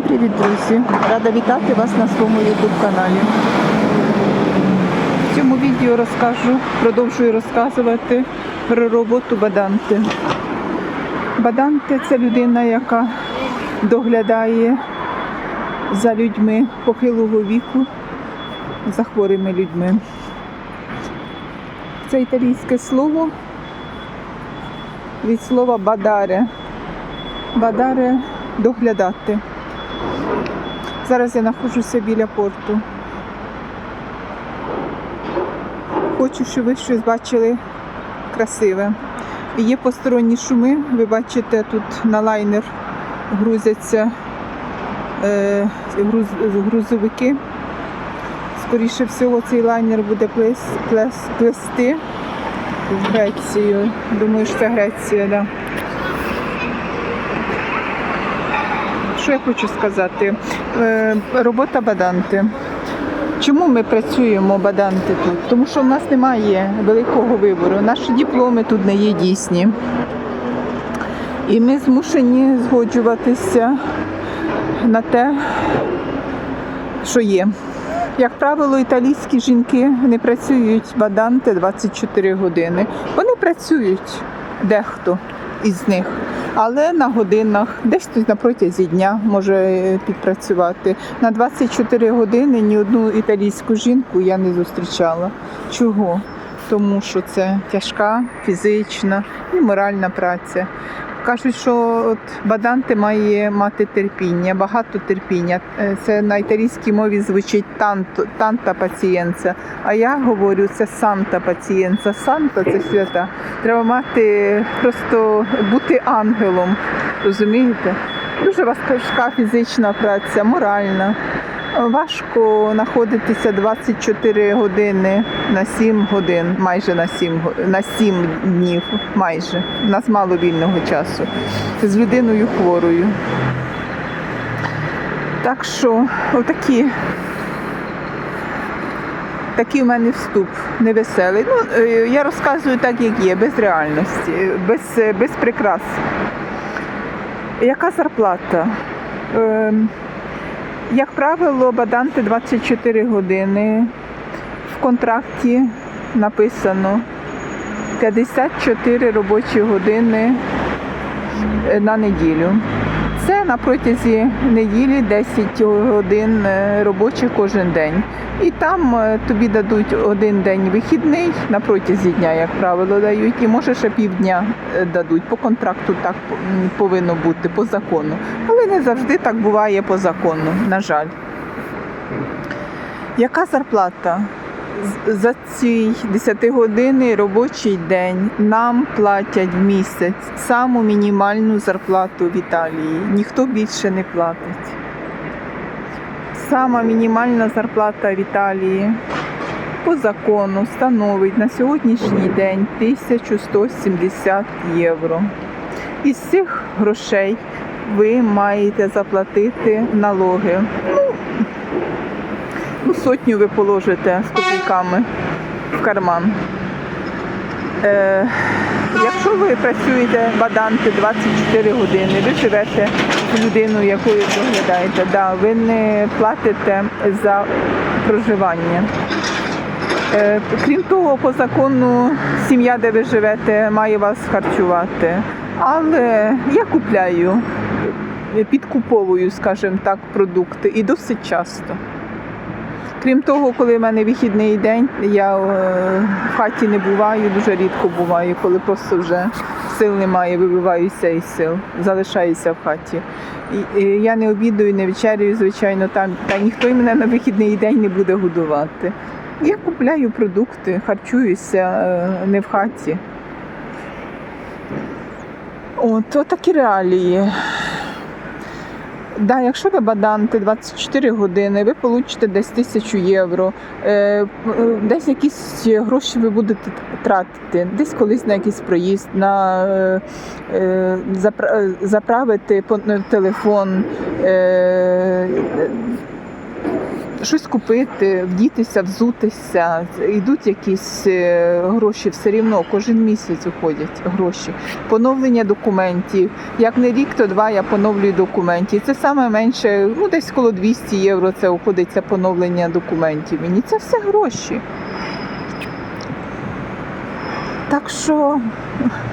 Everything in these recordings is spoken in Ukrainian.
Всім привіт, друзі! Рада вітати вас на своєму YouTube каналі. В цьому відео розкажу, продовжую розказувати про роботу Баданти. Баданти це людина, яка доглядає за людьми похилого віку, за хворими людьми. Це італійське слово від слова бадаре. Бадаре доглядати. Зараз я знаходжуся біля порту. Хочу, щоб ви щось бачили красиве. Є посторонні шуми. Ви бачите, тут на лайнер грузяться е, груз, грузовики. Скоріше всього, цей лайнер буде плес, плес, плести в Грецію. Думаю, що це Греція, так. Да. Що я хочу сказати? Е, Робота Баданти. Чому ми працюємо Баданти тут? Тому що в нас немає великого вибору. Наші дипломи тут не є дійсні. І ми змушені згоджуватися на те, що є. Як правило, італійські жінки не працюють баданти 24 години. Вони працюють дехто із них, але на годинах, десь тут на протязі дня може підпрацювати. На 24 години ні одну італійську жінку я не зустрічала. Чого? Тому що це тяжка фізична і моральна праця. Кажуть, що от баданти має мати терпіння, багато терпіння. Е, Це на італійській мові звучить танто, танта пацієнца. А я говорю, це санта пацієнца. Санта це свята. Треба мати просто бути ангелом. Розумієте? Дуже важка фізична праця, моральна. Важко знаходитися 24 години на 7 годин, майже на 7, на 7 днів, майже. У нас мало вільного часу. З людиною хворою. Так що, отакі. Такий в мене вступ невеселий. Ну, е, я розказую так, як є, без реальності, без, е, без прикрас. Яка зарплата? Ем, як правило, баданти 24 години. В контракті написано 54 робочі години е, на неділю. Це на протязі неділі 10 годин е, робочих кожен день. І там е, тобі дадуть один день вихідний на протязі дня, як правило, дають, і може ще півдня е, дадуть. По контракту так повинно бути по закону. Але не завжди так буває по закону, на жаль. Яка зарплата? За ці 10 години робочий день нам платять в місяць саму мінімальну зарплату в Італії. Ніхто більше не платить. Сама мінімальна зарплата в Італії по закону становить на сьогоднішній день 1170 євро. Із цих грошей ви маєте заплатити налоги. Ну, сотню ви положите з копійками в карман. Е, якщо ви працюєте баданти 24 години, ви живете з людиною, якою доглядаєте, да, ви не платите за проживання. Е, крім того, по закону сім'я, де ви живете, має вас харчувати. Але я купляю, підкуповую, скажімо так, продукти і досить часто. Крім того, коли в мене вихідний день, я е, в хаті не буваю, дуже рідко буваю, коли просто вже сил немає, вибиваюся із сил, залишаюся в хаті. І, я не обідаю, не вечерюю, звичайно, там, та ніхто й мене на вихідний день не буде годувати. Я купляю продукти, харчуюся е, не в хаті. От, отакі реалії. Да, якщо ви баданте 24 години, ви получите десь тисячу євро. Е, Десь якісь гроші ви будете тратити, десь колись на якийсь проїзд, на е, е, запра- заправити телефон. Щось купити, вдітися, взутися. Йдуть якісь е, гроші все рівно, кожен місяць уходять гроші. Поновлення документів. Як не рік, то два я поновлюю документів. Це саме менше, ну десь коло 200 євро це обходиться поновлення документів. Мені це все гроші. Так що,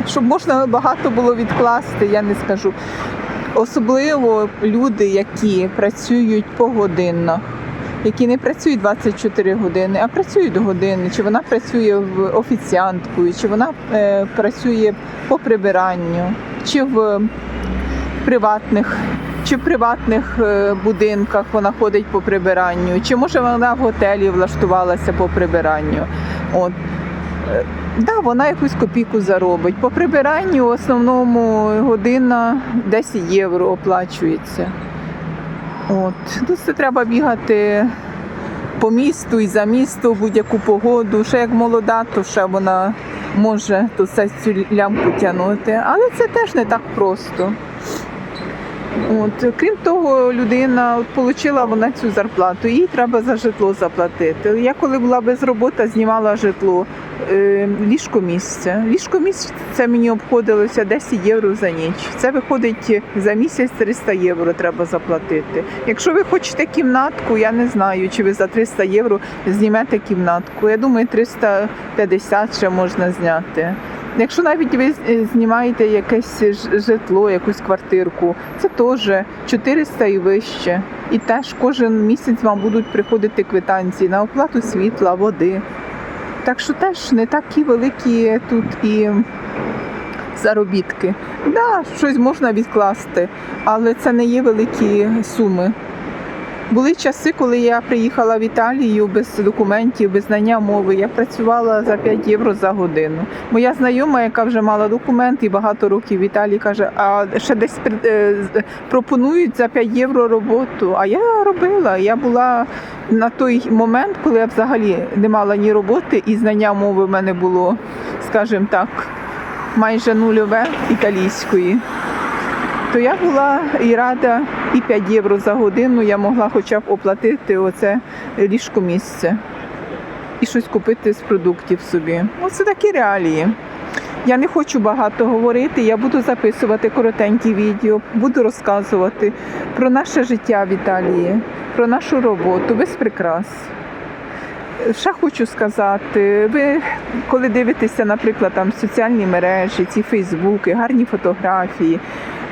щоб можна багато було відкласти, я не скажу. Особливо люди, які працюють погодинно, які не працюють 24 години, а працюють години, чи вона працює в офіціанткою, чи вона е, працює по прибиранню, чи в приватних, чи в приватних е, будинках вона ходить по прибиранню, чи може вона в готелі влаштувалася по прибиранню. От. Е, Да, вона якусь копійку заробить. По прибиранню в основному година 10 євро оплачується. От. Ну, це треба бігати по місту і за місто в будь-яку погоду. Ще як молода, то ще вона може то все цю лямку тягнути. Але це теж не так просто. От, крім того, людина от, отримала вона цю зарплату, їй треба за житло заплатити. Я коли була без роботи, знімала житло, е, ліжко місце. Ліжко місце це мені обходилося 10 євро за ніч. Це виходить за місяць 300 євро треба заплатити. Якщо ви хочете кімнатку, я не знаю, чи ви за 300 євро знімете кімнатку. Я думаю, 350 ще можна зняти. Якщо навіть ви знімаєте якесь житло, якусь квартирку, це теж 400 і вище. І теж кожен місяць вам будуть приходити квитанції на оплату світла, води. Так що теж не такі великі тут і заробітки. Да, щось можна відкласти, але це не є великі суми. Були часи, коли я приїхала в Італію без документів, без знання мови. Я працювала за 5 євро за годину. Моя знайома, яка вже мала документи багато років в Італії, каже, а ще десь е, пропонують за 5 євро роботу. А я робила. Я була на той момент, коли я взагалі не мала ні роботи, і знання мови в мене було, скажімо так, майже нульове італійської то я була і рада, і 5 євро за годину я могла хоча б оплатити оце ліжко місце і щось купити з продуктів собі. Оце такі реалії. Я не хочу багато говорити, я буду записувати коротенькі відео, буду розказувати про наше життя в Італії, про нашу роботу без прикрас. Ще хочу сказати, ви коли дивитеся, наприклад, там соціальні мережі, ці фейсбуки, гарні фотографії.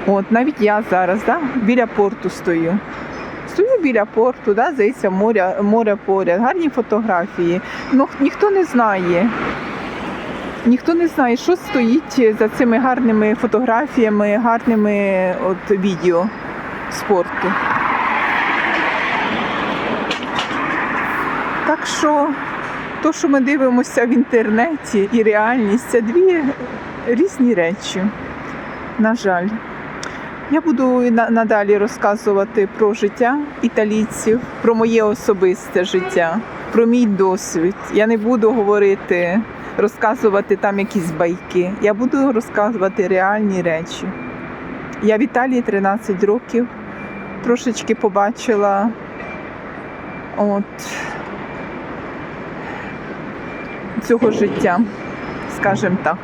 От навіть я зараз да, біля порту стою. Стою біля порту, да, здається, море, море поряд, гарні фотографії. Ну ніхто не знає. Ніхто не знає, що стоїть за цими гарними фотографіями, гарними от, відео спорту. Так що то, що ми дивимося в інтернеті і реальність, це дві різні речі. На жаль. Я буду і на- надалі розказувати про життя італійців, про моє особисте життя, про мій досвід. Я не буду говорити, розказувати там якісь байки. Я буду розказувати реальні речі. Я в Італії 13 років, трошечки побачила от, цього життя, скажімо так.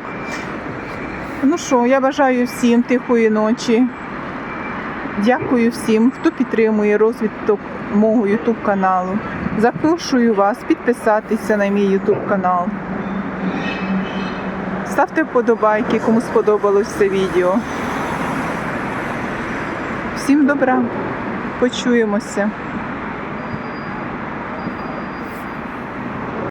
Ну що, я бажаю всім тихої ночі. Дякую всім, хто підтримує розвиток мого YouTube каналу. Запрошую вас підписатися на мій YouTube канал. Ставте вподобайки, кому сподобалось це відео. Всім добра. Почуємося.